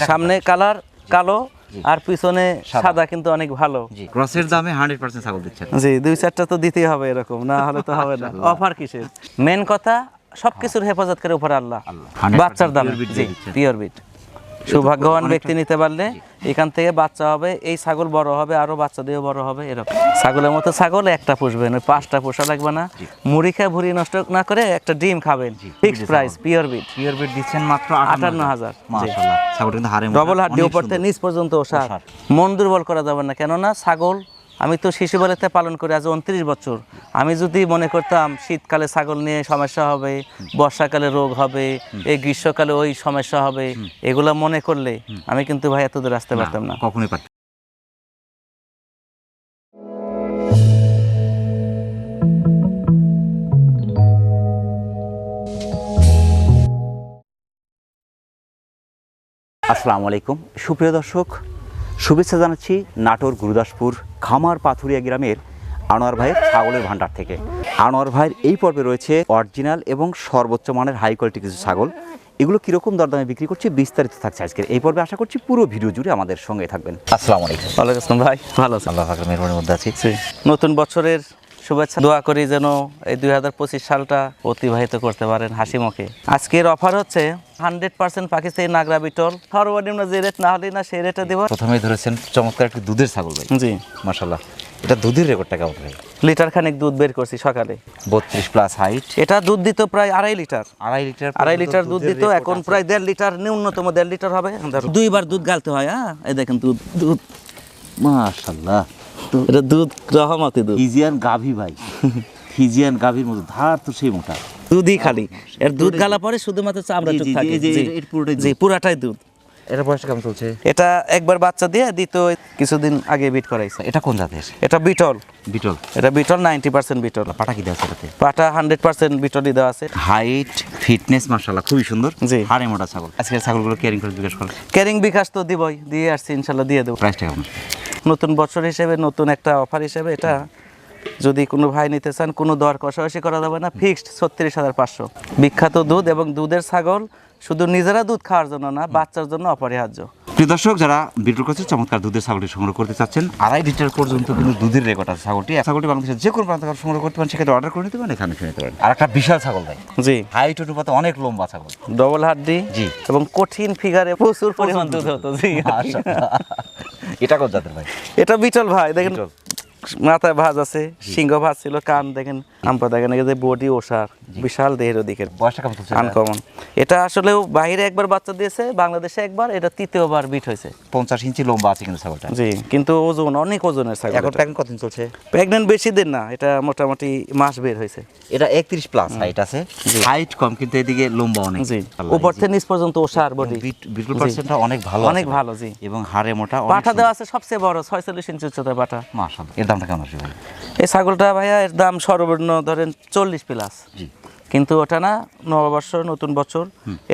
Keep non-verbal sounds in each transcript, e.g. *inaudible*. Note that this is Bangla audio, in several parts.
সামনে কালার কালো আর পিছনে সাদা। কিন্তু অনেক ভালো। ক্রসের *laughs* দামে হান্ড্রেড পার্সেন্ট ছাগল দিচ্ছেন জি দুই চারটা তো দিতেই হবে এরকম না হলে তো হবে না। অফার কিসের? মেন কথা সবকিছুর হেফাজত করে উপর আল্লাহ। আল্লাহ। বাচ্চার দাম। জি পিওর বিট সৌভাগ্যবান ব্যক্তি নিতে পারলে এখান থেকে বাচ্চা হবে এই ছাগল বড় হবে আরও বাচ্চা দিয়েও বড় হবে এরকম। ছাগলের মতো ছাগল একটা পুষবেন ওই পাঁচটা পোষা লাগবে না। মুড়ি খেয়ে ভুড়ি নষ্ট না করে একটা ডিম খাবেন ফিক্সড প্রাইস পিওর বিট। পিওর বিট দিচ্ছেন মাত্র আটান্ন হাজার। ছাগল কিন্তু হারে ডবল হাড্ডি উপর থেকে নিচ পর্যন্ত ওষার। মন দুর্বল করা যাবে না কেননা ছাগল আমি তো শিশু শিশুবেলাতে পালন করি আজ উনত্রিশ বছর। আমি যদি মনে করতাম শীতকালে ছাগল নিয়ে সমস্যা হবে বর্ষাকালে রোগ হবে এই গ্রীষ্মকালে ওই সমস্যা হবে এগুলা মনে করলে আমি কিন্তু ভাই এত দূর আসতে পারতাম না। কখনোই পারতেন আসসালামু আলাইকুম। সুপ্রিয় দর্শক শুভেচ্ছা জানাচ্ছি নাটোর গুরুদাসপুর খামার পাথুরিয়া গ্রামের আনোয়ার ভাইয়ের ছাগলের ভান্ডার থেকে। আনোয়ার ভাইয়ের এই পর্বে রয়েছে অরিজিনাল এবং সর্বোচ্চ মানের হাই কোয়ালিটি কিছু ছাগল। এগুলো কীরকম দরদামে বিক্রি করছে বিস্তারিত থাকছে আজকের এই পর্বে। আশা করছি পুরো ভিডিও জুড়ে আমাদের সঙ্গে থাকবেন। আসসালামু আলাইকুম। ওয়ালাইকুম আসসালাম ভাই। ভালো আছেন। আল্লাহ ফাকর মধ্যে আছি। নতুন বছরের শুভেচ্ছা। দোয়া করি যেন এই দুই হাজার পঁচিশ সালটা অতিবাহিত করতে পারেন হাসি মুখে আজকের অফার হচ্ছে হান্ড্রেড পার্সেন্ট পাকিস্তানি নাগরা বিটল। সর্বনিম্ন যে রেট না হলে না সেই রেটে দেবো। প্রথমেই ধরেছেন চমৎকার একটি দুধের ছাগল ভাই। জি। মাশাল্লাহ এটা দুধের রেকর্ডটা কেমন ভাই? লিটার খানিক দুধ বের করছি সকালে। বত্রিশ প্লাস হাইট এটা দুধ দিত প্রায় আড়াই লিটার। আড়াই লিটার আড়াই লিটার দুধ দিত এখন প্রায় দেড় লিটার ন্যূনতম দেড় লিটার হবে। দুইবার দুধ গালতে হয় হ্যাঁ? এই দেখেন দুধ দুধ। মাশাল্লাহ *laughs* এটা দুধ রহমতি দুধ। ফিজিয়ান গাভী ভাই। ফিজিয়ান গাভীর মতো ধার তো সেই মোটা। দুধই খালি। এর দুধ গালা পরে শুধুমাত্র চামড়া জি, থাকে। যে জি। এর পুরোটাই দুধ। এটা বয়সটা কেমন চলছে? এটা একবার বাচ্চা দিয়ে দ্বিতীয় কিছুদিন আগে বিট করাইছে। এটা কোন জাতের? এটা বিটল। বিটল। এটা বিটল নাইনটি পার্সেন্ট বিটল। পাটা কি দেওয়া আছে এটাতে? পাটা হান্ড্রেড পার্সেন্ট বিটলই দেওয়া আছে। হাইট ফিটনেস মাশাল্লাহ খুবই সুন্দর। জি। হাড়ে মোটা ছাগল। আজকের ছাগলগুলো কেয়ারিং করে করেন ক্যারিং বিকাশ তো দিবই দিয়ে আসছি ইনশাল্লাহ দিয়ে দেবো। প্রাইসটা কেমন? নতুন বছর হিসেবে, নতুন একটা অফার হিসেবে, এটা যদি কোনো ভাই নিতে চান, কোনো দর কষাকষি করা যাবে না ফিক্সড ছত্রিশ হাজার পাঁচশো। বিখ্যাত দুধ এবং দুধের ছাগল শুধু নিজেরা দুধ খাওয়ার জন্য না বাচ্চার জন্য অপরিহার্য। প্রিয় দর্শক যারা বিটল কাছে চমৎকার দুধের ছাগলটি সংগ্রহ করতে চাচ্ছেন। আড়াই লিটার পর্যন্ত কিন্তু দুধের রেকর্ড আছে ছাগলটি। ছাগলটি বাংলাদেশের যে কোনো প্রান্ত সংগ্রহ করতে পারেন সেক্ষেত্রে অর্ডার করে নিতে পারেন এখানে নিতে পারেন। আর একটা বিশাল ছাগল ভাই। জি। হাইট অনুপাতে অনেক লম্বা ছাগল। ডবল হাড্ডি জি। এবং কঠিন ফিগারে প্রচুর পরিমাণ দুধ হতো জি। এটা কোন জাতের ভাই? এটা বিটল ভাই দেখেন। মাথায় ভাঁজ আছে সিংহ ভাঁজ ছিল কান দেখেন আমপা দেখেন এই যে বডি ওষার বিশাল দেহের দিকের বয়সটা কেমন চলছে আনকমন। এটা আসলেও বাইরে একবার বাচ্চা দিয়েছে বাংলাদেশে একবার এটা তৃতীয়বার বিট হয়েছে। পঞ্চাশ ইঞ্চি লম্বা আছে কিন্তু ছাগলটা। জি কিন্তু ওজন অনেক ওজনের ছাগল এখন প্যাকেট কতদিন চলছে? প্রেগনেন্ট বেশি দিন না এটা মোটামুটি মাস বের হয়েছে। এটা একত্রিশ প্লাস হাইট আছে। হাইট কম কিন্তু এদিকে লম্বা অনেক। জি। উপর থেকে নিচ পর্যন্ত ওষার বডি বিট- বিটল পার্সেন্টটা অনেক ভালো অনেক ভালো জি। এবং হাড়ে মোটা পাঠা দেওয়া আছে সবচেয়ে বড় ছয়চল্লিশ ইঞ্চি উচ্চতার পাঠা মাশাআল্লাহ। এর দামটা কেমন আছে ভাই এই ছাগলটা ভাইয়া এর দাম সর্বনিম্ন ধরেন চল্লিশ প্লাস। জি। কিন্তু ওটা না নববর্ষ নতুন বছর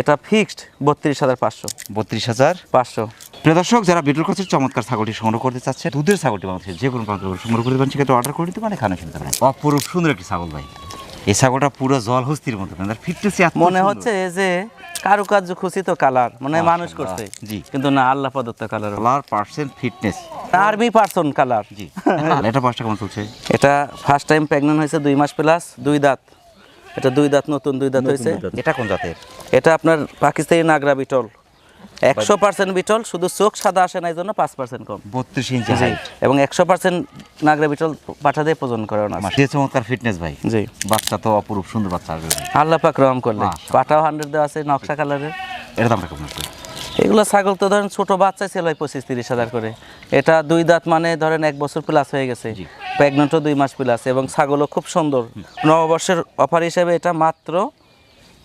এটা ফিক্সড বত্রিশ হাজার পাঁচশো। বত্রিশ হাজার পাঁচশো। প্রিয় দর্শক যারা বিটল করছে চমৎকার ছাগলটি সংগ্রহ করতে চাচ্ছে দুধের ছাগলটি বাংলাদেশের যে কোনো প্রান্ত সংগ্রহ করতে পারেন সেক্ষেত্রে অর্ডার করে দিতে পারেন এখানে শুনতে পারেন। অপরূপ সুন্দর একটি ছাগল ভাই। এই ছাগলটা পুরো জল হস্তির মতো ফিটনেস মনে হচ্ছে যে কারুকার্য তো কালার মানে মানুষ করছে। জি। কিন্তু না আল্লাহ প্রদত্ত colour. Colour percent fitness army person colour জি। এটা পাঁচটা কেমন চলছে? এটা ফার্স্ট টাইম প্রেগনেন্ট হয়েছে দুই মাস প্লাস দুই দাঁত। এটা দুই দাঁত নতুন দুই দাঁত হয়েছে। এটা কোন জাতের? এটা আপনার পাকিস্তানি নাগরা বিটল। একশো পার্সেন্ট বিটল শুধু চোখ সাদা আসে না এই জন্য পাঁচ পার্সেন্ট কম। বত্রিশ ইঞ্চি হাইট এবং একশো পার্সেন্ট নাগরা বিটল পাঠা দিয়ে প্রজন করে না যে চমৎকার ফিটনেস ভাই। জি। বাচ্চা তো অপরূপ সুন্দর বাচ্চা আসবে আল্লাহ পাক রহম করলে। পাটাও হান্ড্রেড দেওয়া আছে নকশা কালারের দামটা কেমন এগুলো ছাগল তো ধরেন ছোট বাচ্চা ছিল পঁচিশ তিরিশ হাজার করে। এটা দুই দাঁত মানে ধরেন এক বছর প্লাস হয়ে গেছে। প্রেগনেন্টও দুই মাস প্লাস এবং ছাগলও খুব সুন্দর। নববর্ষের অফার হিসেবে এটা মাত্র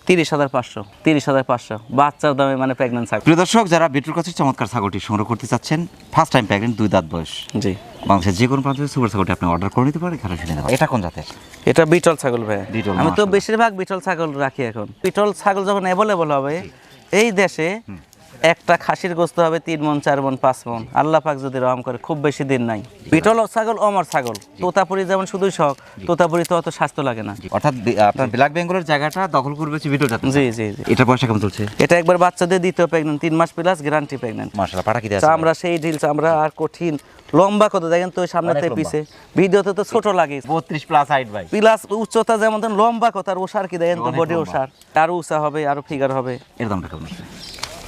তিরিশ হাজার পাঁচশো তিরিশ হাজার পাঁচশো। বাচ্চার দামে মানে প্রেগনেন্ট ছাগল। প্রিয় দর্শক যারা বিটুর কাছে চমৎকার ছাগলটি সংগ্রহ করতে চাচ্ছেন ফার্স্ট টাইম প্রেগনেন্ট দুই দাঁত বয়স। জি। বাংলাদেশের যে কোনো প্রান্ত থেকে সুপার ছাগলটি আপনি অর্ডার করে নিতে পারেন এখানে শুনে এটা কোন জাতের? এটা বিটল ছাগল ভাই বিটল, আমি তো বেশিরভাগ বিটল ছাগল রাখি এখন। বিটল ছাগল যখন অ্যাভেলেবল হবে এই দেশে একটা খাসির গোস্ত হবে তিন মন চার মন পাঁচ মন। আল্লাহ পাক যদি রহম করে খুব বেশি দিন নাই। বিটল ছাগল অমর ছাগল। তোতাপুরি যেমন শুধুই শখ তোতাপুরি তো অত স্বাস্থ্য লাগে না। অর্থাৎ আপনার ব্ল্যাক বেঙ্গলের জায়গাটা দখল করবে ভিডিও জি জি জি। এটা পয়সা কেমন চলছে? এটা একবার বাচ্চাদের দ্বিতীয় প্রেগনেন্ট তিন মাস প্লাস গ্যারান্টি প্রেগনেন্ট মার্শাল্লাহ পাটা কি দেওয়া আছে? চামড়া সেই ঢিল চামড়া আর কঠিন। লম্বা কত দেখেন তো সামনে থেকে পিছে। ভিডিওতে তো ছোট লাগে। বত্রিশ প্লাস হাইট ভাই। প্লাস উচ্চতা যেমন লম্বা কত আর ওষার কি দেখেন তো বডি। ওষার। আরও উঁচা হবে আরও ফিগার হবে। এর দামটা কেমন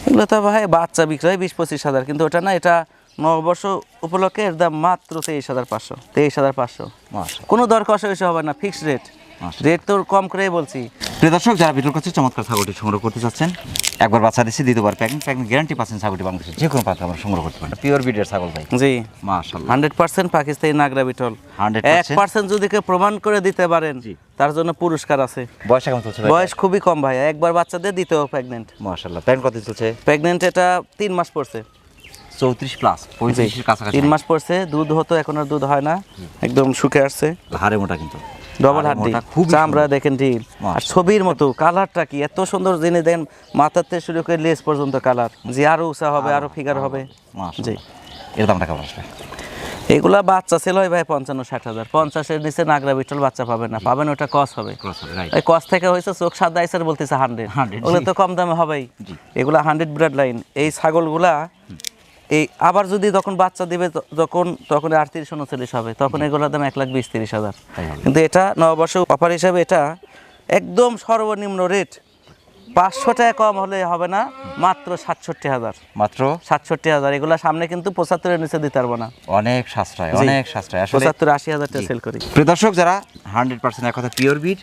এগুলো তো ভাই বাচ্চা বিক্রয় বিশ পঁচিশ হাজার কিন্তু ওটা না এটা নববর্ষ উপলক্ষে এর দাম মাত্র তেইশ হাজার পাঁচশো তেইশ হাজার পাঁচশো। কোনো দর কষাকষি হবে না ফিক্সড রেট। রেট তো কম করেই বলছি। প্রিয় দর্শক যারা ভিডিওর কাছে চমৎকার ছাগলটি সংগ্রহ করতে চাচ্ছেন একবার বাচ্চা দিচ্ছি দ্বিতীয়বার প্যাকিং প্যাকিং গ্যারান্টি পাচ্ছেন ছাগলটি বাংলাদেশের যে কোনো পাত্র আমরা সংগ্রহ করতে পারেন পিওর বিডের ছাগল ভাই। জি। মাশাল্লাহ হান্ড্রেড পার্সেন্ট পাকিস্তানি নাগরা বিটল। 100% এক পার্সেন্ট যদি কেউ প্রমাণ করে দিতে পারেন তার জন্য পুরস্কার আছে। বয়স কেমন চলছে বয়স খুবই কম ভাই। একবার বাচ্চাদের দ্বিতীয় প্রেগনেন্ট মাশাল্লাহ প্যান্ট কত চলছে? প্রেগনেন্ট এটা তিন মাস পড়ছে। চৌত্রিশ প্লাস পঁয়ত্রিশের কাছাকাছি তিন মাস পড়ছে। দুধ হতো এখন আর দুধ হয় না। একদম শুকে আসছে। হাড়ে মোটা কিন্তু। ডবল হাড়ে হাড্ডি চামড়া দেখেন ঢিল আর ছবির মতো কালারটা কি? এত সুন্দর জিনিস দেখেন মাথার থেকে শুরু করে লেস পর্যন্ত কালার। যে আরও উঁচা হবে আরও ফিগার হবে। জি। এর দামটা কেমন আসবে? এগুলা বাচ্চা ছিল হয় ভাই পঞ্চান্ন ষাট হাজার। পঞ্চাশের নিচে নাগরা বিটল বাচ্চা পাবেন না। পাবেন ওটা কস হবে। রাইট এই কস থেকে হয়েছে চোখ সাদা আইসার বলতেছে হান্ড্রেড 100 ওগুলো তো কম দামে হবেই। জি। এগুলা হান্ড্রেড ব্রেড লাইন এই ছাগলগুলা এই আবার যদি তখন বাচ্চা দিবে যখন তখন আটত্রিশ উনচল্লিশ হবে। তখন এগুলোর দাম এক লাখ বিশ তিরিশ হাজার। কিন্তু এটা নববর্ষ অফার হিসাবে এটা একদম সর্বনিম্ন রেট পাঁচশো টাকা কম হলে হবে না মাত্র সাতষট্টি হাজার। মাত্র? সাতষট্টি হাজার। এগুলা সামনে কিন্তু পঁচাত্তরের নিচে দিতে পারব না। অনেক সাশ্রয় অনেক সাশ্রয়। পঁচাত্তর আশি হাজার টাকা সেল করি। প্রিয় দর্শক যারা হান্ড্রেড পার্সেন্ট এক কথা পিওর বিট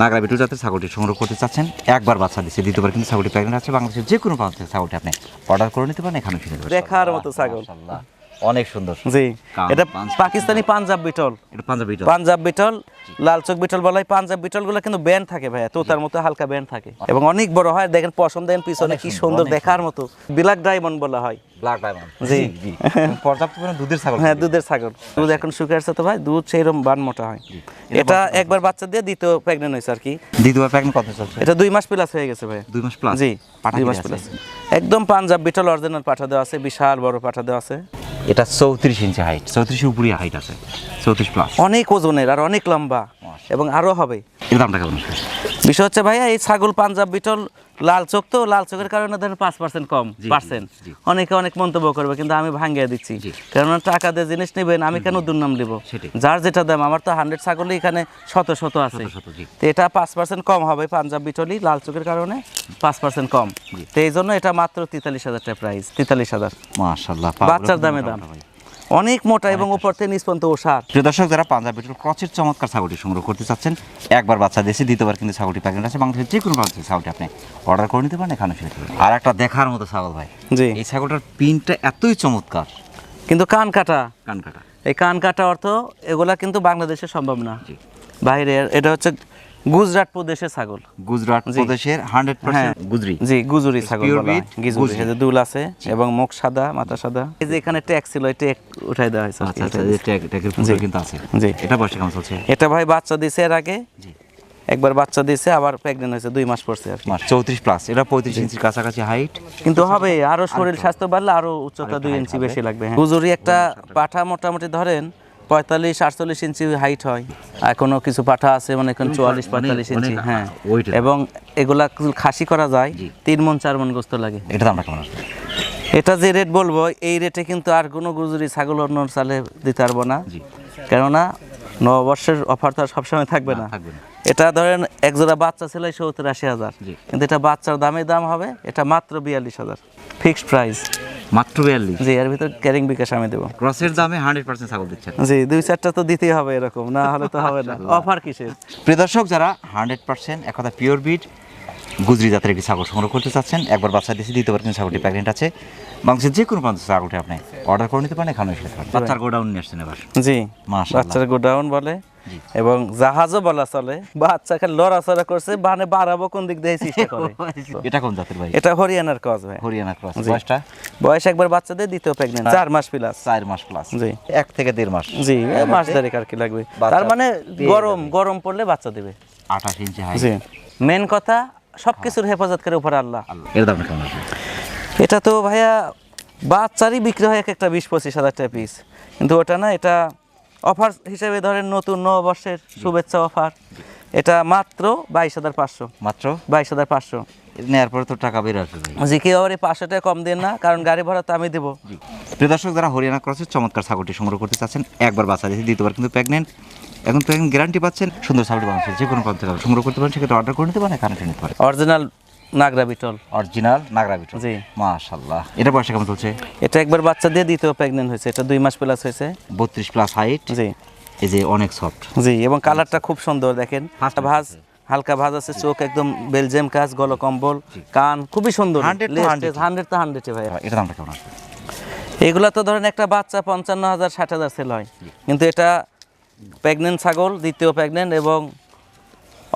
নাগরা বিটু জাতের ছাগলটি সংগ্রহ করতে চাচ্ছেন। একবার বাচ্চা দিচ্ছে দ্বিতীয়বার কিন্তু ছাগলটি প্রেগনেন্ট আছে। বাংলাদেশের যে কোনো প্রান্ত থেকে ছাগলটি আপনি অর্ডার করে নিতে পারেন এখানে ফিরে দেখার মতো ছাগল। অনেক সুন্দর। জি। এটা পাকিস্তানি পাঞ্জাব বিটল। এটা পাঞ্জাবি বিটল পাঞ্জাব বিটল লাল চোখ বিটল বলা হয়। পাঞ্জাব বিটলগুলো কিন্তু ব্যান্ড থাকে ভাইয়া তোতার মতো হালকা ব্যান্ড থাকে। এবং অনেক বড় হয় দেখেন পশম দেন পিছনে কি সুন্দর, সুন্দর দেখার মতো। বিলাক ডায়মন্ড বলা হয়। ব্ল্যাক ডায়মন্ড জি। জি পর্যাপ্ত পরিমাণে দুধের ছাগল হ্যাঁ দুধের ছাগল। দুধ এখন শুকিয়ে আসছে তো ভাই দুধ সেইরকম বান মোটা হয়। এটা একবার বাচ্চা দিয়ে দ্বিতীয় প্রেগনেন্ট হয়েছে আর কি। দ্বিতীয়বার প্রেগনেন্ট কত চলছে এটা দুই মাস প্লাস হয়ে গেছে ভাই। দুই মাস প্লাস জি দুই মাস প্লাস একদম পাঞ্জাব বিটল অরিজিনাল পাঠা দেওয়া আছে বিশাল বড় পাঠা দেওয়া আছে। এটা চৌত্রিশ ইঞ্চি হাইট চৌত্রিশের উপরই হাইট আছে। চৌত্রিশ প্লাস অনেক ওজনের আর অনেক লম্বা এবং আরও হবে। এর দামটা কেমন? বিষয় হচ্ছে ভাইয়া এই ছাগল পাঞ্জাব বিটল লাল চোখ তো লাল চোখের কারণে ধরেন পাঁচ পার্সেন্ট কম পার্সেন্ট অনেকে অনেক মন্তব্য করবে কিন্তু আমি ভাঙ্গিয়ে দিচ্ছি। জি। কেননা টাকা দিয়ে জিনিস নেবেন আমি কেন দুর্নাম দিব যার যেটা দাম আমার তো হান্ড্রেড ছাগলই এখানে শত শত আছে। তো এটা পাঁচ পার্সেন্ট কম হবে পাঞ্জাব বিটলি লাল চোখের কারণে পাঁচ পার্সেন্ট কম। তো এই জন্য এটা মাত্র তেতাল্লিশ হাজার টাকা প্রাইস তেতাল্লিশ হাজার। মাশাল্লাহ বাচ্চার দামে দাম। অনেক মোটা এবং উপর থেকে নিচ পর্যন্ত ওষার প্রিয় দর্শক যারা পাঞ্জাব বিটল ক্রচের চমৎকার ছাগলটি সংগ্রহ করতে চাচ্ছেন একবার বাচ্চা দিয়েছে দ্বিতীয়বার কিন্তু ছাগলটি প্যাকেট আছে বাংলাদেশের যে কোনো প্রান্ত ছাগলটি আপনি অর্ডার করে নিতে পারেন এখানে ফিরে আর একটা দেখার মতো ছাগল ভাই। জি। এই ছাগলটার পিনটা এতই চমৎকার। কিন্তু কান কাটা। কান কাটা। এই কান কাটা অর্থ এগুলা কিন্তু বাংলাদেশে সম্ভব না। বাইরে এটা হচ্ছে গুজরাট প্রদেশের ছাগল। গুজরাট প্রদেশের হান্ড্রেড হ্যাঁ। পার্সেন্ট গুজরি। জি গুজুরি ছাগল বলা হয়। গুজরি। যে দুল আছে এবং মুখ সাদা মাথা সাদা। এই যে এখানে ট্যাগ ছিল এই ট্যাগ উঠাই দেওয়া হয়েছে। আচ্ছা আচ্ছা এই দিয়েছে। ট্যাগ ট্যাগের ফুটো কিন্তু আছে। জি। এটা বয়স কেমন চলছে? এটা ভাই বাচ্চা দিছে এর আগে। জি। একবার বাচ্চা দিছে আবার প্রেগনেন্ট হয়েছে দুই মাস পড়ছে আর মাস চৌত্রিশ প্লাস এটা পঁয়ত্রিশ ইঞ্চির কাছাকাছি হাইট কিন্তু হবে আরও শরীর স্বাস্থ্য বাড়লে আরও উচ্চতা দুই ইঞ্চি বেশি লাগবে হ্যাঁ। গুজুরি একটা পাঠা মোটামুটি ধরেন পঁয়তাল্লিশ আটচল্লিশ ইঞ্চি হাইট হয়। এখনও কিছু পাঠা আছে মানে এখন চুয়াল্লিশ পঁয়তাল্লিশ ইঞ্চি হ্যাঁ। এবং এগুলা খাসি করা যায় তিন মন চার মন গোস্ত লাগে। এটা দামটা কেমন এটা যে রেট বলব এই রেটে কিন্তু আর কোনো গুজুরি ছাগল অন্য চালে দিতে পারব না। কেননা নববর্ষের অফার তো আর সবসময় থাকবে না এটা ধরেন এক জোড়া বাচ্চা ছিল সত্তর আশি হাজার। কিন্তু এটা বাচ্চার দামে দাম হবে এটা মাত্র বিয়াল্লিশ হাজার। ফিক্সড প্রাইস মাত্র বিয়াল্লিশ। জি এর ভিতর ক্যারিং বিকাশ আমি দেবো। ক্রসের দামে হান্ড্রেড পার্সেন্ট ছাগল দিচ্ছেন জি দুই চারটা তো দিতেই হবে এরকম না হলে তো হবে না। অফার কিসের? প্রিয় দর্শক যারা হান্ড্রেড পার্সেন্ট এক কথা পিওর বিট গুজরি জাতের একটি ছাগল সংগ্রহ করতে চাচ্ছেন। একবার বাচ্চা দিয়েছে দ্বিতীয়বার কিন্তু ছাগলটি প্রেগনেন্ট আছে। বাংলাদেশের যে কোনো প্রান্ত ছাগলটি আপনি অর্ডার করে নিতে পারেন এখানে এসে বাচ্চার গোডাউন নিয়ে আসছেন এবার। জি। বাচ্চার গোডাউন বলে এবং জাহাজও বলা চলে। বাচ্চা খালি লড়াচড়া করছে মানে বাড়াবো কোন দিক দিয়ে চেষ্টা করে। *laughs* এটা কোন জাতের ভাই? এটা হরিয়ানার কজ ভাই। হরিয়ানা ক্রস। বয়সটা? বয়স একবার বাচ্চাদের দ্বিতীয় প্রেগনেন্ট চার মাস প্লাস চার মাস প্লাস জি। এক থেকে দেড় মাস। জি মাস দেড়েক আর কি লাগবে। তার মানে গরম গরম পড়লে বাচ্চা দেবে। আঠাশ ইঞ্চি মেন কথা সবকিছুর হেফাজত করে উপরে আল্লাহ। এর দাম কেমন এটা তো ভাইয়া বাচ্চারই বিক্রি হয় এক একটা বিশ পঁচিশ হাজার টাকা পিস কিন্তু ওটা না এটা অফার হিসেবে ধরেন নতুন নববর্ষের শুভেচ্ছা অফার এটা মাত্র বাইশ হাজার পাঁচশো। মাত্র? বাইশ হাজার পাঁচশো। নেওয়ার পরে তো টাকা বের আসবে জি কেউ আবার এই পাঁচশো টাকা কম দিন না কারণ গাড়ি ভাড়া তো আমি দেবো। প্রিয় দর্শক যারা হরিয়ানা ক্রসের চমৎকার ছাগলটি সংগ্রহ করতে চাচ্ছেন একবার বাচ্চা দিয়েছে দ্বিতীয়বার কিন্তু প্রেগনেন্ট এখন প্রেগনেন্ট গ্যারান্টি পাচ্ছেন সুন্দর ছাগলটি বাংলাদেশের যে কোনো প্রান্ত সংগ্রহ করতে পারেন সেক্ষেত্রে অর্ডার করে নিতে পারেন এখানে নিতে পারেন। অরিজিনাল নাগরা বিটল। অরিজিনাল নাগরা বিটল। জি। মাশাল্লাহ এটা বয়সে কেমন চলছে? এটা একবার বাচ্চা দিয়ে দ্বিতীয় প্রেগনেন্ট হয়েছে এটা দুই মাস প্লাস হয়েছে। বত্রিশ প্লাস হাইট জি। এই যে অনেক সফট জি এবং কালারটা খুব সুন্দর দেখেন। First ভাজ হালকা ভাজ আছে চোখ একদম বেলজিয়াম কাজ গল কম্বল কান খুবই সুন্দর। 100 তো 100 হান্ড্রেড। তো হান্ড্রেড ভাই। এটা দামটা কেমন আসবে এগুলা তো ধরেন একটা বাচ্চা পঞ্চান্ন হাজার ষাট হাজার সেল হয়। কিন্তু এটা প্রেগনেন্ট ছাগল দ্বিতীয় প্রেগনেন্ট এবং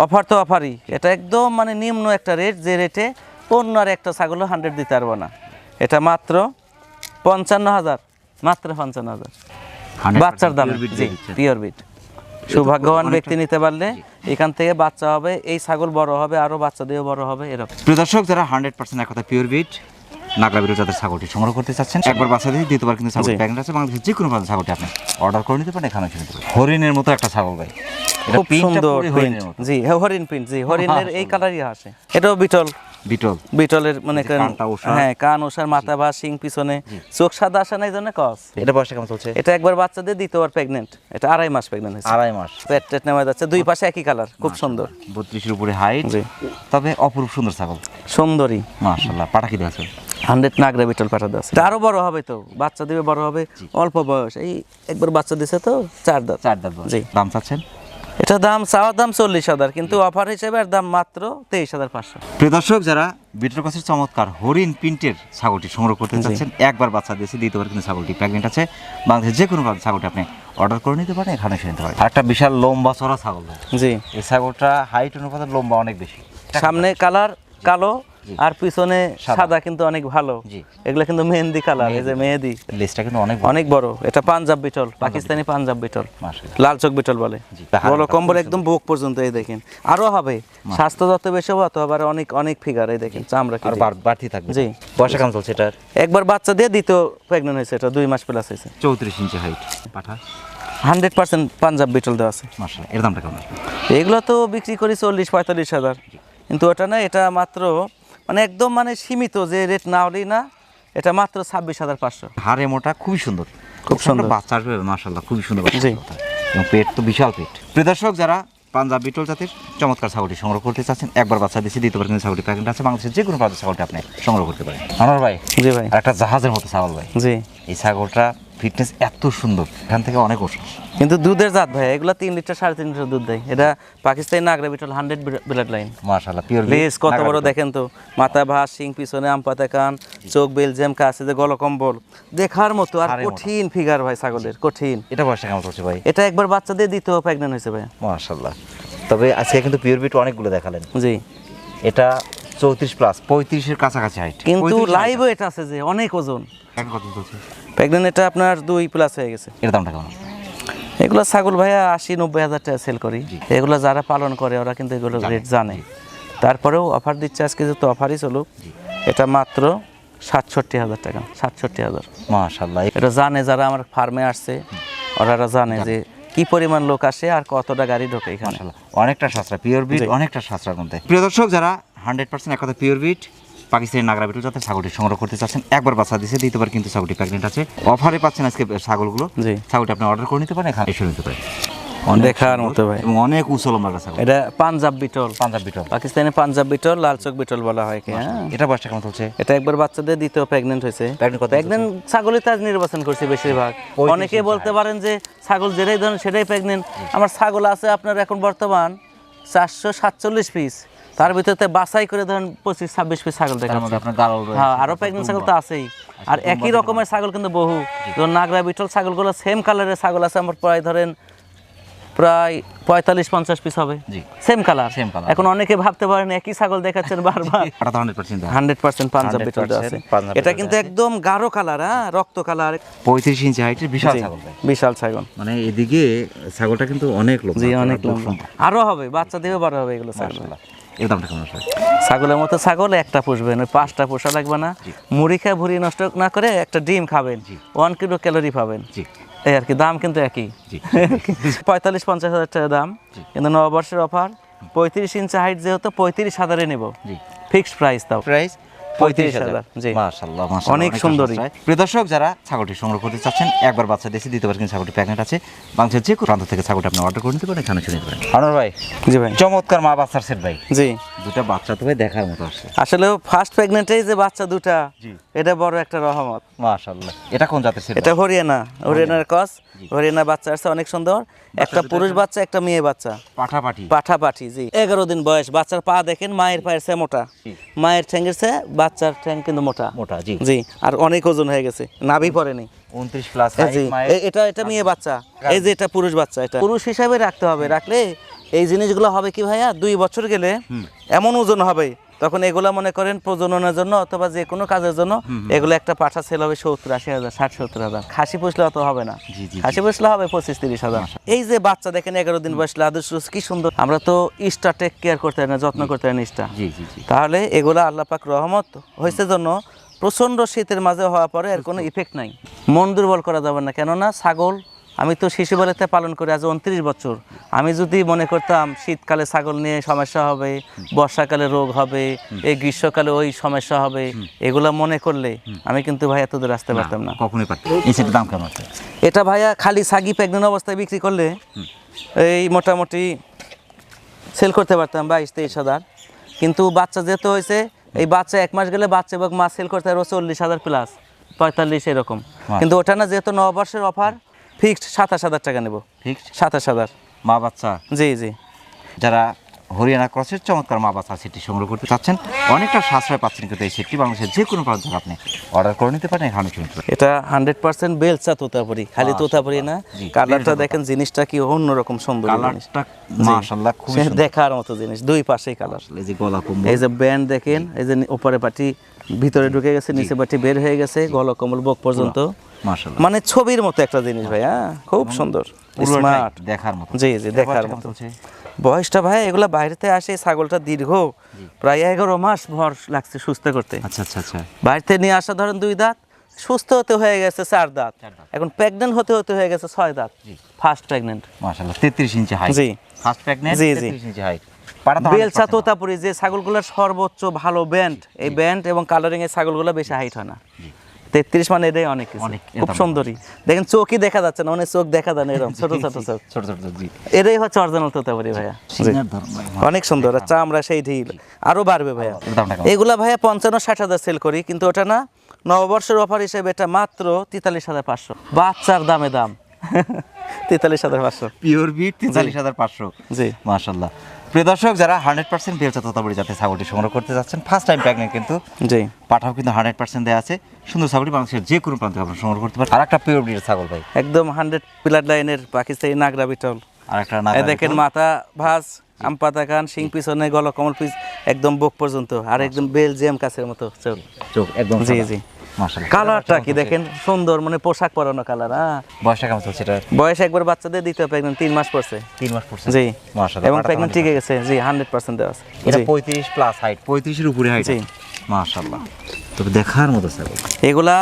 অফার তো অফারই এটা একদম মানে নিম্ন একটা রেট যে রেটে অন্য আর একটা ছাগলও হান্ড্রেড দিতে পারব না। এটা মাত্র পঞ্চান্ন হাজার মাত্র পঞ্চান্ন হাজার। 100% বাচ্চার দাম দিয়ে। পিওর বিট সৌভাগ্যবান ব্যক্তি নিতে পারলে এখান থেকে বাচ্চা হবে এই ছাগল বড় হবে আরও বাচ্চা দিয়েও বড় হবে এরকম। প্রিয় দর্শক যারা হান্ড্রেড পার্সেন্ট এক কথা পিওর বিট নাগরা বিরো যাদের ছাগলটি সংগ্রহ করতে চাচ্ছেন একবার বাচ্চা দিয়ে দ্বিতীয়বার কিন্তু ছাগল প্যাকেট আছে বাংলাদেশের যে কোনো প্রান্তে ছাগলটি আপনি অর্ডার করে নিতে পারেন এখানে নিতে পারেন। হরিণের মতো একটা ছাগল ভাই। খুব সুন্দর জি হরিণ প্রিন্ট জি হরিণের এই কালারই আসে। এটাও বিটল। বিটল। বিটলের মনে। হ্যাঁ কান ওষার মাথা বা শিং পিছনে। চোখ সাদা আসে না এই জন্য কস এটা বয়সে কেমন চলছে? এটা একবার বাচ্চাদের দ্বিতীয়বার প্রেগনেন্ট এটা আড়াই মাস প্রেগনেন্ট হয়েছে। আড়াই মাস। পেট টেট নেওয়া যাচ্ছে। দুই পাশে একই কালার খুব সুন্দর। বত্রিশের উপরে হাইট তবে অপরূপ সুন্দর ছাগল। সুন্দরী। মাশাল্লাহ। আছে হান্ড্রেড নাগরা বিটল এটা আরও বড় হবে তো। বাচ্চা দিবে বড় হবে। অল্প বয়স। এই একবার বাচ্চা দিছে তো চার দাঁত। চার দাঁত জি। দাম চাচ্ছেন? এটা দাম চাওয়ার দাম চল্লিশ হাজার কিন্তু অফার হিসেবে এর দাম মাত্র তেইশ হাজার পাঁচশো। প্রিয় দর্শক যারা বিটর কাছের চমৎকার হরিণ প্রিন্টের ছাগলটি সংগ্রহ করতে চাচ্ছেন একবার বাচ্চা দিয়েছে দ্বিতীয়বার কিন্তু ছাগলটি প্রেগনেন্ট আছে। বাংলাদেশের যে কোনো ছাগলটি আপনি অর্ডার করে নিতে পারেন এখানে এসে নিতে পারেন। একটা বিশাল লম্বা চড়া ছাগল। জি। এই ছাগলটা হাইট অনুপাতে লম্বা অনেক বেশি। সামনে কালার কালো আর পিছনে সাদা। কিন্তু অনেক ভালো। এগুলো কিন্তু মেহেন্দি কালার এই যে মেহেদি লেজটা কিন্তু অনেক বড়। অনেক বড়। এটা পাঞ্জাব বিটল পাকিস্তানি পাঞ্জাব বিটল। লাল চোখ বিটল বলে। বড় কম্বল একদম বুক পর্যন্ত এই দেখেন। আরও হবে। স্বাস্থ্য যত বেশি হবে তত আবার অনেক অনেক ফিগার এই দেখেন চামড়া কি আর বাড়তি থাকবে। জি। বয়সে কেমন চলছে এটার। একবার বাচ্চা দিয়ে দ্বিতীয় প্রেগনেন্ট হয়েছে এটা দুই মাস প্লাস হয়েছে। চৌত্রিশ ইঞ্চি হাইট পাঠা। হান্ড্রেড পার্সেন্ট পাঞ্জাব বিটল দেওয়া আছে। এর দামটা কেমন এগুলো তো বিক্রি করি চল্লিশ পঁয়তাল্লিশ হাজার। কিন্তু ওটা না এটা মাত্র মানে একদম মানে সীমিত যে রেট না হলেই না এটা মাত্র ছাব্বিশ হাজার পাঁচশো। হাড়ে মোটা খুবই সুন্দর। খুব সুন্দর। বাচ্চা আসবে খুবই সুন্দর জি। এবং পেট তো বিশাল পেট। প্রিয় দর্শক যারা পাঞ্জাব বিটল জাতের চমৎকার ছাগলটি সংগ্রহ করতে চাচ্ছেন একবার বাচ্চা দিয়েছে দিতে পারেন ছাগলটি প্যাকেট আছে বাংলাদেশের যে কোনো প্রান্তে ছাগলটি আপনি সংগ্রহ করতে পারেন। আমার ভাই জি ভাই। একটা জাহাজের মতো ছাগল ভাই। জি। এই ছাগলটা ফিটনেস এত সুন্দর এখান থেকে অনেক ওষুধ। কিন্তু দুধের জাত ভাই এগুলো তিন লিটার সাড়ে তিন লিটার দুধ দেয়। এটা Pakistani Nagra Beetal hundred blood line মাশাআল্লাহ পিওর লেজ কত বড় দেখেন তো মাথা ভাস শিং পিছনে আম পাতা কান চোখ বেলজিয়াম কাছে যে গলকম্বল দেখার মতো আর কঠিন ফিগার ভাই ছাগলের কঠিন। এটা বয়সে কেমন চলছে ভাই? এটা একবার বাচ্চা দিয়ে দ্বিতীয় প্রেগনেন্ট হয়েছে ভাই মাশাআল্লাহ। তবে আজকে কিন্তু পিওর বিট অনেকগুলো দেখালেন। জি। এটা চৌত্রিশ প্লাস পঁয়ত্রিশের কাছাকাছি হাইট কিন্তু লাইভ এটা আছে যে অনেক ওজন। এখন কত চলছে? প্রেগনেন্ট এটা আপনার দুই প্লাস হয়ে গেছে। এর দামটা কেমন? এগুলো ছাগল ভাইয়া আশি নব্বই হাজার টাকা সেল করি। এগুলো যারা পালন করে ওরা কিন্তু এগুলো রেট জানে। তারপরেও অফার দিচ্ছে আজকে যেহেতু অফারই চলুক এটা মাত্র সাতষট্টি হাজার টাকা সাতষট্টি হাজার। মাশাআল্লাহ। এটা জানে যারা আমার ফার্মে আসছে ওরা জানে যে কি পরিমাণ লোক আসে আর কতটা গাড়ি ঢোকে এখানে। অনেকটা সাশ্রয় পিওর বিট অনেকটা সাশ্রয় মধ্যে প্রিয় দর্শক যারা হান্ড্রেড পার্সেন্ট এক কথা পিওর বিট পাকিস্তানি নাগরা বিটু যাতে ছাগলটি সংগ্রহ করতে চাচ্ছেন একবার বাচ্চা দিয়েছে দ্বিতীয়বার কিন্তু ছাগলটি প্রেগনেন্ট আছে। অফারে পাচ্ছেন আজকে ছাগলগুলো। ছাগলটি আপনি অর্ডার করে নিতে পারেন এখানে এসে নিতে পারেন। দেখার মতো ভাই। এবং অনেক উঁচু লম্বা এটা পাঞ্জাব বিটল। পাঞ্জাব বিটল। পাকিস্তানি পাঞ্জাব বিটল বিটল বলা হয় কি হ্যাঁ। এটা বয়সটা কেমন চলছে? এটা একবার বাচ্চাদের দ্বিতীয় প্রেগনেন্ট হয়েছে। প্রেগনেন্ট ছাগলই নির্বাচন করছি বেশিরভাগ। অনেকে বলতে পারেন যে ছাগল যেটাই ধরেন সেটাই প্রেগনেন্ট আমার ছাগল আছে আপনার এখন বর্তমান চারশো সাতচল্লিশ পিস তার ভিতরে বাছাই করে ধরেন পঁচিশ ছাব্বিশ পিস ছাগল দেখা তার মধ্যে আপনার গাড়ল রয়েছে হ্যাঁ আরও প্রেগনেন্ট ছাগল তো আছেই। আর একই রকমের ছাগল কিন্তু বহু। যেমন নাগরা বিটল ছাগলগুলো সেম কালারের ছাগল আছে আমার প্রায় ধরেন প্রায় পঁয়তাল্লিশ পঞ্চাশ পিস হবে। Same colour Same colour। এখন অনেকে ভাবতে পারেন একই ছাগল দেখাচ্ছেন বারবার। *laughs* হান্ড্রেড পার্সেন্ট পাঞ্জাব বিটল আছে। এটা কিন্তু একদম গাঢ় কালার হ্যাঁ রক্ত কালার পঁয়ত্রিশ ইঞ্চি হাইটের বিশাল ছাগল বিশাল ছাগল। মানে এদিকে ছাগলটা কিন্তু অনেক লোক জি অনেক লম্বা। আরও হবে বাচ্চা দিয়েও বড় হবে এগুলো ছাগল। এর দামটা কেমন আসবে? ছাগলের মতো ছাগল একটা পুষবেন ওই পাঁচটা পোষা লাগবে না। মুড়ি খায় ভুড়ি নষ্ট না করে একটা ডিম খাবেন ওয়ান কিলো ক্যালোরি পাবেন। জি। এই আর কি দাম কিন্তু একই। *laughs* পঁয়তাল্লিশ পঞ্চাশ হাজার টাকা দাম। কিন্তু নববর্ষের অফার পঁয়ত্রিশ ইঞ্চি হাইট যেহেতু পঁয়ত্রিশ হাজারে নেব। ফিক্সড প্রাইস তাও। প্রাইস পঁয়ত্রিশ হাজার, জি। মাশাআল্লাহ অনেক সুন্দর। প্রিয় দর্শক যারা ছাগলটি সংগ্রহ করতে চাচ্ছেন একবার বাচ্চা দেশে দ্বিতীয়বার কিন্তু ছাগলটি প্যাকেট আছে। বাংলাদেশের যে কোনো প্রান্ত থেকে ছাগলটি আপনি অর্ডার করে নিতে পারেন এখানে নিতে পারেন। আনোয়ার ভাই। জি ভাই। চমৎকার মা বাচ্চার সেট ভাই। জি। দুটা বাচ্চা তো ভাই দেখার মতো আসছে আসলে ফার্স্ট প্রেগনেন্টেই যে বাচ্চা দুটা এটা বড় একটা রহমত। মাশাআল্লাহ। এটা কোন জাতের সেট এটা হরিয়ানা হরিয়ানার কস হরিয়ানা বাচ্চা আছে অনেক সুন্দর। একটা পুরুষ বাচ্চা একটা মেয়ে বাচ্চা। পাঠাপাঠি। পাঠা পাঠি জি। এগারো দিন বয়স বাচ্চার পা দেখেন মায়ের পায়ের চেয়ে মোটা। মায়ের ঠ্যাঙ্গের চেয়ে বাচ্চার ঠ্যাং কিন্তু মোটা। মোটা জি। জি আর অনেক ওজন হয়ে গেছে নাভি পড়েনি উনত্রিশ প্লাস এটা এটা মেয়ে বাচ্চা। এই যে এটা পুরুষ বাচ্চা এটা। পুরুষ হিসাবে রাখতে হবে। রাখলে এই জিনিসগুলো হবে কি ভাইয়া? দুই বছর গেলে এমন ওজন হবে। তখন এগুলা মনে করেন প্রজননের জন্য অথবা যে কোনো কাজের জন্য এগুলো একটা পাঠা সেল হবে সত্তর আশি হাজার ষাট সত্তর হাজার। খাসি পুষলে অত হবে না। খাসি পুষলে হবে পঁচিশ তিরিশ হাজার। এই যে বাচ্চা দেখেন এগারো দিন বয়স আদর্শ কি সুন্দর। আমরা তো ইস্টা টেক কেয়ার করতে না যত্ন করতে না ইস্টা। তাহলে এগুলো আল্লাহ পাক রহমত হয়েছে জন্য প্রচণ্ড শীতের মাঝে হওয়ার পরে এর কোনো ইফেক্ট নাই। মন দুর্বল করা যাবে না। কেননা ছাগল আমি তো শিশুবেলাতে পালন করি আজ উনত্রিশ বছর। আমি যদি মনে করতাম শীতকালে ছাগল নিয়ে সমস্যা হবে বর্ষাকালে রোগ হবে এই গ্রীষ্মকালে ওই সমস্যা হবে এগুলা মনে করলে আমি কিন্তু ভাই এত দূর আসতে পারতাম না। কখনোই পারতেন এই সেটের দাম কেমন এটা ভাইয়া খালি সাগি প্রেগনেন্ট অবস্থায় বিক্রি করলে এই মোটামুটি সেল করতে পারতাম বাইশ তেইশ হাজার। কিন্তু বাচ্চা যেহেতু হয়েছে এই বাচ্চা এক মাস গেলে বাচ্চা এবং মাছ সেল করতে পারব চল্লিশ হাজার প্লাস পঁয়তাল্লিশ এরকম। কিন্তু ওটা না যেহেতু নববর্ষের অফার ফিক্সড সাতাশ হাজার টাকা নেব। ফিক্সড সাতাশ হাজার। মা বাচ্চা? জি জি। যারা হরিয়ানা ক্রসের চমৎকার মা বাচ্চা সেটটি সংগ্রহ করতে চাচ্ছেন। অনেকটা সাশ্রয় পাচ্ছেন কিন্তু এই সেটটি বাংলাদেশের যে কোনো প্রান্ত আপনি অর্ডার করে নিতে পারেন এখানে চলে নিতে পারেন এটা হান্ড্রেড পার্সেন্ট বেলচা তোতাপুরি খালি তোতাপুরি না। কালারটা দেখেন জিনিসটা কি অন্যরকম সুন্দর কালারটা মাশাআল্লাহ খুব দেখার মতো জিনিস দুই পাশেই কালার এই যে গলা কম্বল। এই যে ব্যান্ড দেখেন এই যে উপরে পাটি ভিতরে ঢুকে গেছে নিচে পাটি বের হয়ে গেছে গল কমল বক পর্যন্ত। মানে ছবির মতো একটা জিনিস ভাই হ্যাঁ খুব সুন্দর স্মার্ট দেখার মতো। জি জি দেখার মতো? বয়সটা ভাই এগুলা বাইরেতে আসে ছাগলটা দীর্ঘ প্রায় এগারো মাস ভর লাগছে সুস্থ করতে। আচ্ছা আচ্ছা আচ্ছা। বাড়িতে নিয়ে আসা ধরেন দুই দাঁত সুস্থ হতে হয়ে গেছে চার দাঁত। এখন প্রেগনেন্ট হতে হতে হয়ে গেছে ছয় দাঁত। ফার্স্ট প্রেগনেন্ট মাশাআল্লাহ 33 ইঞ্চি হাইট জি। ফার্স্ট জি। 33 ইঞ্চি হাইট 100% তোতাপুরি যে ছাগলগুলোর সর্বোচ্চ ভালো ব্যান্ড এই ব্যান্ড এবং কালারিং এর ছাগলগুলো বেশি হাইট হয় না। তেত্রিশ মানে এটাই অনেক অনেক, খুব সুন্দরী। দেখেন চোখই দেখা যাচ্ছে না অনেক চোখ দেখা যায় না এরকম। ছোট ছোট চোখ *laughs* ছোট ছোট জি। এটাই হচ্ছে অরিজিনাল তোতাপুরি ভাইয়া। অনেক সুন্দর আর চামড়া সেই ঢিল। আরও বাড়বে ভাইয়া। এগুলা ভাইয়া পঞ্চান্ন ষাট হাজার সেল করি কিন্তু ওটা না নববর্ষের অফার হিসেবে এটা মাত্র তেতাল্লিশ হাজার পাঁচশো। বাচ্চার দামে দাম। *laughs* তেতাল্লিশ হাজার পাঁচশো। পিওর বিট 43500 জি। মাশাআল্লাহ। প্রিয় দর্শক যারা 100% বেলচা তোতাবড়ি জাতে ছাগলটি সংগ্রহ করতে যাচ্ছেন ফার্স্ট টাইম কিন্তু জি। পাঠাও কিন্তু 100% দেয়া আছে। সুন্দর ছাগলটি বাংলাদেশের যে কোনো প্রান্ত আপনারা সংগ্রহ করতে পারেন। আর একটা পিওর ব্রিডের ছাগল ভাই। একদম হান্ড্রেড পিলার লাইনের পাকিস্তানি নাগরা বিটল। আর একটা দেখেন মাথা ভাঁজ আম পাতা কান শিং পিছনে গলা কমল পিস একদম বুক পর্যন্ত। আর একদম বেলজিয়াম কাছের মতো। চল। চোখ একদম জি, জি। কালারটা কি দেখেন? সুন্দর মানে পোশাক পরানো কালার হ্যাঁ বয়সটা কেমন চলছে এটা। বয়স একবার বাচ্চাদের দিতে হবে একদম তিন মাস পড়ছে। তিন মাস পড়ছে। জি। মাশাআল্লাহ এবং প্রেগনেন্ট টিকে গেছে। জি হান্ড্রেড পার্সেন্ট দেওয়া আছে। এটা। পঁয়ত্রিশ প্লাস হাইট পঁয়ত্রিশের উপরে হাইট জি। মাশাআল্লাহ। তবে দেখার মতো ছাগল এগুলা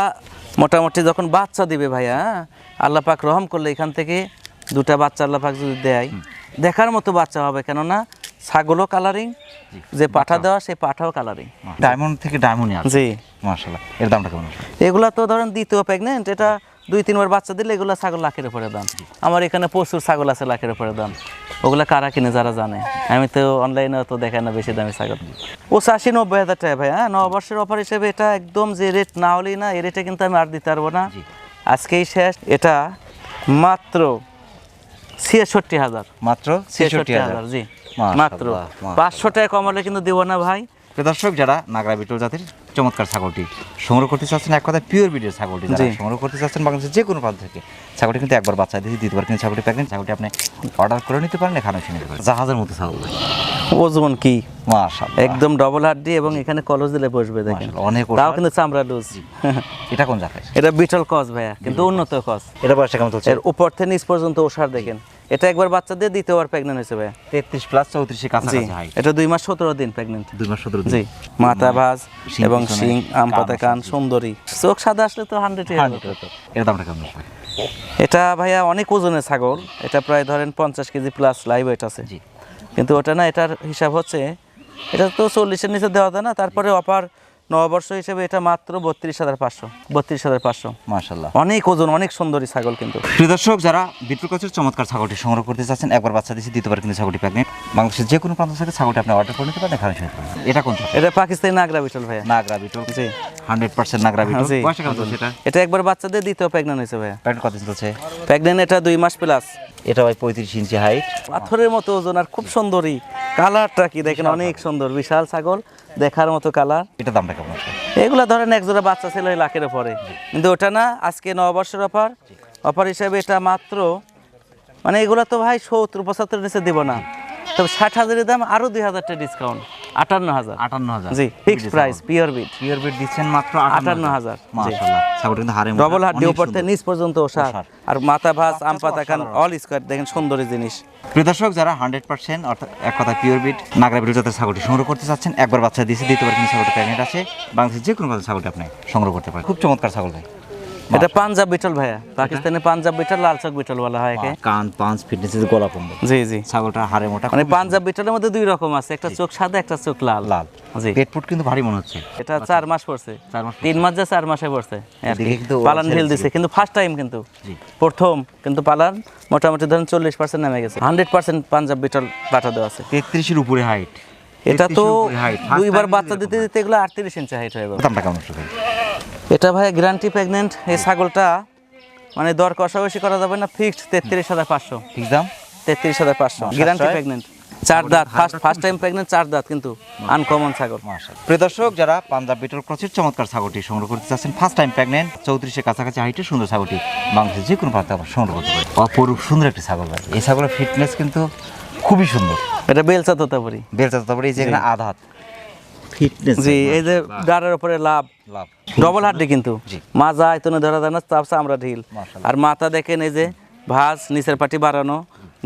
মোটামুটি যখন বাচ্চা দিবে ভাইয়া আল্লাহ পাক রহম করলে এখান থেকে দুটা বাচ্চা আল্লাহ পাক যদি দেয় দেখার মতো বাচ্চা হবে কেননা ছাগলও কালারিং যে পাঠা দেওয়া সেই পাঠাও কালারিং ডায়মন্ড থেকে ডায়মন্ডই আছে। জি। মাশাআল্লাহ। এর দামটা কেমন এগুলা তো ধরেন দ্বিতীয় প্রেগনেন্ট এটা দুই তিনবার বাচ্চা দিলে এগুলা ছাগল লাখের উপরে দাম। আমার এখানে প্রচুর ছাগল আছে লাখের উপরে দাম। ওগুলা কারা কিনে যারা জানে? আমি তো অনলাইনে তো দেখাই না বেশি দামি ছাগল। ও পঁচাশি নব্বই হাজার টাকা ভাই হ্যাঁ? নববর্ষের অফার হিসেবে এটা একদম যে রেট না হলেই না এই রেটে কিন্তু আমি আর দিতে পারব না। আজকেই শেষ। এটা মাত্র ছিয়াষট্টি হাজার। মাত্র ছেষট্টি হাজার জি। মাত্র পাঁচশো টাকা কমালে কিন্তু দেবো না ভাই। দর্শক যারা নাগরা বিটল জাতির চমৎকার ছাগলটি সংগ্রহ করতে চাচ্ছেন এক কথা পিওর বিটের ছাগলটি যারা সংগ্রহ করতে চাচ্ছেন বাংলাদেশের যে কোনো প্রান্ত থেকে ছাগলটি কিন্তু একবার বাচ্চা দিয়ে দিতে পারেন। ছাগলটি প্যাকেন ছাগলটি আপনি অর্ডার করে নিতে পারেন এখানে শুনে নিতে পারেন। জাহাজের মতো ছাগল। ওজন কি? একদম ডবল হাড্ডি এবং এখানে কলস দিলে বসবে দেখেন। অনেক তাও কিন্তু চামড়া লুজ এটা কোন জাতের? এটা বিটল কস ভাইয়া কিন্তু উন্নত কস। এটা বয়সটা কেমন চলছে? এর উপর থেকে নিচ পর্যন্ত ওষার দেখেন। এটা একবার বাচ্চা দিয়ে দ্বিতীয়বার প্রেগনেন্ট হয়েছে ভাইয়া। তেত্রিশ প্লাস চৌত্রিশের হাইট এটা দুই মাস সতেরো দিন প্রেগনেন্ট দুই মাস সতেরো জি। মাথা ভাজ এবং শিং আম কান পাতা কান সুন্দরী। চোখ সাদা আসলে তো হান্ড্রেড এর। দামটা কেমন এটা ভাইয়া অনেক ওজনের ছাগল। এটা প্রায় ধরেন পঞ্চাশ কেজি প্লাস লাইভ ওয়েট আছে। জি। কিন্তু ওটা না এটার হিসাব হচ্ছে এটা তো চল্লিশের নিচে দেওয়া যায় না তারপরে অপার নববর্ষ হিসেবে এটা মাত্র বত্রিশ হাজার পাঁচশো বত্রিশ হাজার পাঁচশো। মাশাল্লাহ অনেক ওজন অনেক সুন্দরী ছাগল কিন্তু। প্রিয় দর্শক যারা বিট্রু কোচের চমৎকার ছাগলটি সংগ্রহ করতে চাচ্ছেন একবার বাচ্চা দিয়েছি দ্বিতীয়বার কিন্তু ছাগলটি প্রেগনেন্ট। বাংলাদেশের যে কোনো প্রান্ত থেকে ছাগলটি আপনি অর্ডার করে নিতে পারেন এখানে এটা কোন এটা পাকিস্তানি নাগরা বিটল ভাইয়া। নাগরা বিটল। জি। Hundred percent Nagra Beetal. এটা? একবার বাচ্চাদের দ্বিতীয় প্রেগনেন্ট হয়েছে ভাইয়া। প্যান্ট কত চলছে? প্রেগনেন্ট এটা দুই মাস প্লাস এটা ভাই পঁয়ত্রিশ ইঞ্চি হাইট পাথরের মতো ওজন আর খুব সুন্দরী। কালারটা কি দেখেন? অনেক সুন্দর বিশাল ছাগল। দেখার মতো কালার এটা দামটা কেমন এগুলা ধরেন এক জোড়া বাচ্চা ছিল লাখের পরে কিন্তু ওটা না আজকে নববর্ষের অফার। অফার হিসাবে এটা মাত্র মানে এগুলা তো ভাই সত্তর পঁচাত্তর নিচে দিব না। তবে ষাট হাজারের দাম আরও দুই হাজারটা ডিসকাউন্ট আটান্ন হাজার। আটান্ন হাজার। জি ফিক্সড প্রাইস পিওর বিট পিওর বিট দিচ্ছেন মাত্র আটান্ন হাজার, মাশাআল্লাহ ছাগলটা কিন্তু হারে ডবল হাড্ডি উপর থেকে নিচ পর্যন্ত ওষার। ওষার। আর মাথা আম পাতা অল স্কোয়ার দেখেন সুন্দরী জিনিস। প্রিয় দর্শক যারা হান্ড্রেড পার্সেন্ট অর্থাৎ এক কথা পিওর বিট নাগরা বিট জাতের ছাগলটি সংগ্রহ করতে চাচ্ছেন একবার বাচ্চা দিয়েছে দ্বিতীয়বার কিন্তু ছাগলটি প্রেগনেন্ট আছে বাংলাদেশের যে কোনো আপনি সংগ্রহ করতে পারেন। খুব চমৎকার ছাগল ভাই। এটা পাঞ্জাব বিটল ভাইয়া। পাকিস্তানে পাঞ্জাব বিটল লাল চক বিটল বলা হয় একে। কান পাঁচ ফিটনেস গলা কম্বল জি জি। ছাগলটা হাড়ে মোটা। মানে পাঞ্জাব বিটলের মধ্যে দুই রকম আছে একটা চোখ সাদা একটা চোখ লাল। লাল। জি। কিন্তু ভারী মনে হচ্ছে। এটা চার মাস পড়ছে। চার মাস তিন মাস যা চার মাসে পড়ছে। পালান ঢিল দিছে কিন্তু ফার্স্ট টাইম কিন্তু। জি। প্রথম কিন্তু পালান মোটামুটি ধরেন চল্লিশ পার্সেন্ট নেমে গেছে। হান্ড্রেড পার্সেন্ট পাঞ্জাব বিটল পাঠা দেওয়া আছে। তেত্রিশের উপরে হাইট এটা তো দুইবার বাচ্চা দিতে দিতে এগুলো আটত্রিশ ইঞ্চি হাইট হয়ে গেল। দামটা কেমন এটা ভাই গ্যারান্টি প্রেগনেন্ট এই ছাগলটা মানে দর কষাকষি করা যাবে না ফিক্সড তেত্রিশ হাজার পাঁচশো। ঠিক দাম? তেত্রিশ হাজার পাঁচশো। গ্যারান্টি প্রেগনেন্ট চার দাঁত ফার্স্ট ফার্স্ট টাইম প্রেগনেন্ট চার দাঁত কিন্তু আনকমন ছাগল। প্রিয় দর্শক যারা পাঞ্জাব বিটল ক্রসের চমৎকার ছাগলটি সংগ্রহ করতে চাচ্ছেন ফার্স্ট টাইম প্রেগনেন্ট চৌত্রিশের কাছাকাছি হাইটের সুন্দর ছাগলটি বাংলাদেশের যে কোনো প্রান্তে আপনারা সংগ্রহ করতে পারেন অপরূপ সুন্দর একটি ছাগল ভাই। এই ছাগলের ফিটনেস কিন্তু খুবই সুন্দর। এটা বেলচা তোতাপুরি। বেলচা তারপরে এই যে এখানে আধাত ফিটনেস জি এই যে ডারের উপরে লাভ। লাভ। ডবল হাড্ডি কিন্তু। মাজা আয়তনে ধরা যায় না তাপসা আমরা ঢিল। আর মাথা দেখেন এই যে ভাঁজ নিচের পাটি বাড়ানো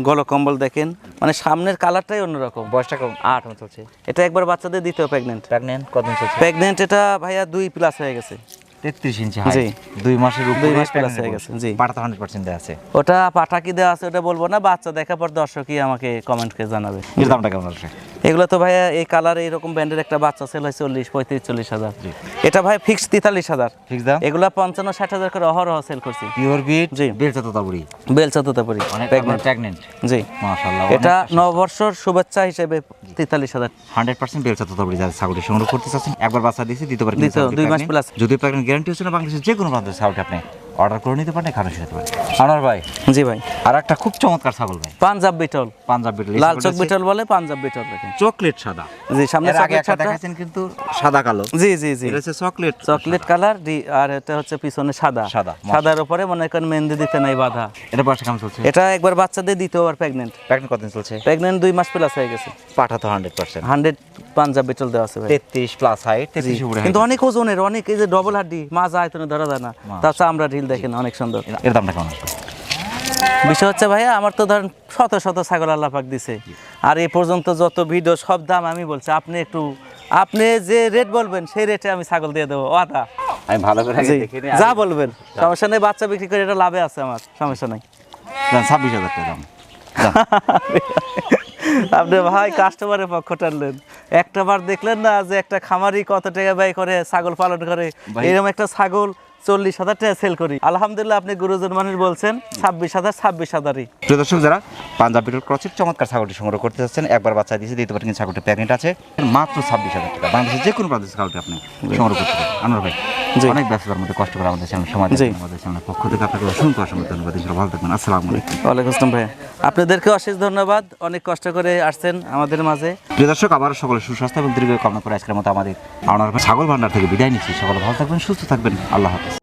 গলকম্বল দেখেন। মানে সামনের কালারটাই অন্যরকম। বয়সটা কম। আট চলছে এটা একবার বাচ্চাদের দ্বিতীয় প্রেগনেন্ট প্রেগনেন্ট কতদিন চলছে? প্রেগনেন্ট এটা ভাইয়া দুই প্লাস হয়ে গেছে। তেত্রিশ ইঞ্চি জি। দুই মাসের উপরে দুই মাস plus হয়ে গেছে, জি। পাটা হান্ড্রেড পার্সেন্ট দেওয়া আছে। ওটা পাঠা কি দেওয়া আছে ওটা বলব না বাচ্চা দেখার পর দর্শকই আমাকে কমেন্ট করে জানাবে। এর দামটা কেমন আসবে এগুলো তো ভাইয়া এই কালারে এরকম ব্যান্ডের একটা বাচ্চা সেল হয় চল্লিশ পঁয়ত্রিশ চল্লিশ হাজার। এটা ভাই ফিক্স তেতাল্লিশ হাজার। দাম? এগুলা পঞ্চান্ন ষাট হাজার করে অহরহ সেল করছি। পিওর বিট জি। বেলচা তোতাপুরি বেলচা তোতাপুরি প্রেগনেন্ট জি। মাশাআল্লাহ এটা নববর্ষর শুভেচ্ছা হিসেবে তেতাল্লিশ হাজার। হান্ড্রেড পার্সেন্ট বেলচা তোতাপুরি যাদের সংগ্রহ করতে চাচ্ছেন একবার বাচ্চা দিয়েছি দ্বিতীয়বার দুই মাস plus। যদি প্রেগনেন্ট গ্যারান্টি হচ্ছে না বাংলাদেশের যে কোনো প্রান্তের ছাগলটি আপনি অর্ডার করে নিতে পারেন এখানে শুনতে পারেন। আনোয়ার ভাই জি ভাই। আর একটা খুব চমৎকার ছাগল ভাই। পাঞ্জাব বিটল। পাঞ্জাব বিটল লাল চক বিটল বলে পাঞ্জাব বিটল দেখেন চকলেট সাদা। জি সামনে আগে চকলেট একটা ছাড়টা দেখাচ্ছেন কিন্তু সাদা কালো। জি জি জি। এটা হচ্ছে চকলেট চকলেট কালার আর এটা হচ্ছে পিছনে সাদা। সাদা, সাদার উপরে মনে করেন মেহেন্দি দিতে নাই বাধা। এটা বয়সটা কেমন চলছে? এটা একবার বাচ্চাদের দ্বিতীয়বার প্রেগনেন্ট প্রেগনেন্ট কতদিন চলছে? প্রেগনেন্ট দুই মাস প্লাস হয়ে গেছে। পাঠা তো hundred percent hundred Punjab Beetal দেওয়া আছে ভাই। তেত্রিশ প্লাস হাইট তেত্রিশ উপরে কিন্তু অনেক ওজনের অনেক এই যে ডবল হাড্ডি মাজা আয়তনে ধরা যায় না। তাছাড়া আমরা ঢিল দেখেন অনেক সুন্দর। এর দামটা কেমন আসবে বিষয় হচ্ছে ভাইয়া আমার তো ধরেন শত শত ছাগল আল্লাহ পাক দিছে। আর এ পর্যন্ত যত ভিডিও সব দাম আমি বলছি আপনি একটু আপনি যে রেট বলবেন সেই রেটে আমি ছাগল দিয়ে দেবো। আদা আমি ভালো করে যা বলবেন। সমস্যা নেই বাচ্চা বিক্রি করে এটা লাভে আছে আমার সমস্যা নাই। ছাব্বিশ হাজার টাকা দাম। *laughs* আপনি ভাই কাস্টমারের পক্ষ টানলেন। একটা বার দেখলেন না যে একটা খামারি কত টাকা ব্যয় করে ছাগল পালন করে। এরকম একটা ছাগল চল্লিশ হাজার টাকা সেল করি। আলহামদুলিল্লাহ আপনি গুরুজন মানুষ বলছেন, ছাব্বিশ হাজার, ছাব্বিশ হাজারই। প্রিয় যারা পাঞ্জাব বিটল ক্রসের চমৎকার ছাগলটি সংগ্রহ করতে চাচ্ছেন একবার বাচ্চা দিয়েছে দ্বিতীয়বার কিন্তু ছাগলটি প্যাকেট আছে। মাত্র ছাব্বিশ হাজার টাকা। বাংলাদেশের যে কোনো প্রান্তের ছাগলটি আপনি সংগ্রহ করতে পারেন। আনোয়ার ভাই। অনেক ব্যস্ততার মধ্যে কষ্ট করে আমাদের সামনে সময়। আমাদের সামনে পক্ষ থেকে আপনাকে অসংখ্য অসংখ্য ধন্যবাদ ভালো থাকবেন আসসালামু আলাইকুম। ওয়ালাইকুম আসসালাম ভাইয়া। আপনাদেরকে অশেষ ধন্যবাদ অনেক কষ্ট করে আসছেন আমাদের মাঝে। প্রিয় দর্শক আবার সকলে সুস্বাস্থ্য এবং দীর্ঘ কামনা করে আজকের মতো আমাদের আমার ছাগল ভান্ডার থেকে বিদায় নিচ্ছি। সকলে ভালো থাকবেন সুস্থ থাকবেন। আল্লাহ হাফিজ।